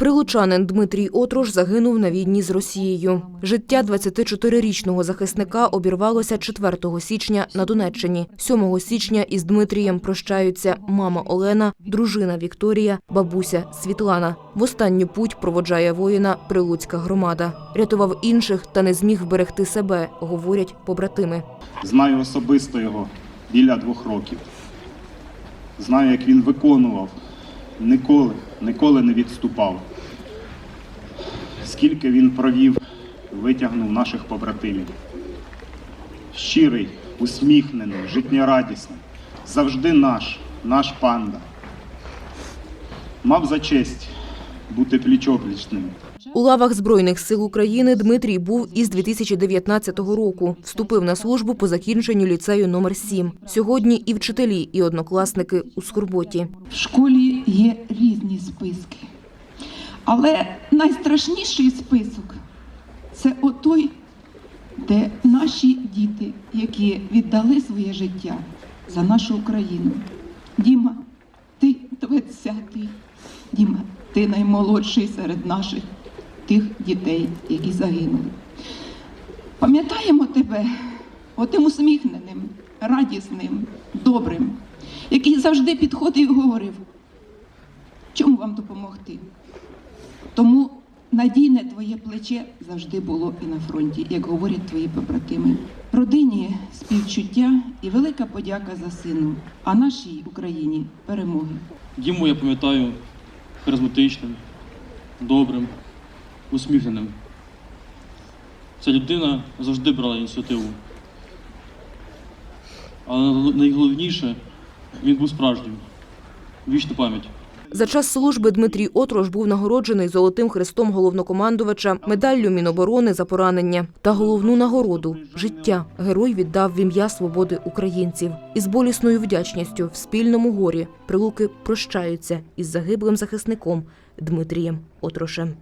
Прилучанин Дмитрій Отрош загинув на війні з Росією. Життя 24-річного захисника обірвалося 4 січня на Донеччині. 7 січня із Дмитрієм прощаються мама Олена, дружина Вікторія, бабуся Світлана. В останню путь проводжає воїна Прилуцька громада. Рятував інших та не зміг вберегти себе, говорять побратими. Знаю особисто його біля двох років. Знаю, як він виконував, ніколи, ніколи не відступав. Скільки він провів, витягнув наших побратимів. Щирий, усміхнений, життєрадісний, завжди наш, наш панда. Мав за честь бути пліч-опліч з ним. У лавах Збройних сил України Дмитрій був із 2019 року. Вступив на службу по закінченню ліцею номер 7 Сьогодні і вчителі, і однокласники у скорботі. В школі є різні списки. Але найстрашніший список це отой, де наші діти, які віддали своє життя за нашу Україну. Діма, ти 20-й. Діма, ти наймолодший серед наших тих дітей, які загинули. Пам'ятаємо тебе отим усміхненим, радісним, добрим, який завжди підходив і говорив, чому вам допомогти? Тому надійне твоє плече завжди було і на фронті, як говорять твої побратими. Родині співчуття і велика подяка за сину, а нашій Україні перемоги. Діму я пам'ятаю харизматичним, добрим, усміхненим. Ця людина завжди брала ініціативу. Але найголовніше, він був справжнім. Вічна пам'ять. За час служби Дмитрій Отрош був нагороджений Золотим хрестом головнокомандувача, медаллю Міноборони за поранення та головну нагороду життя. Герой віддав в ім'я свободи українців. Із болісною вдячністю в спільному горі прилуки прощаються із загиблим захисником Дмитрієм Отрошем.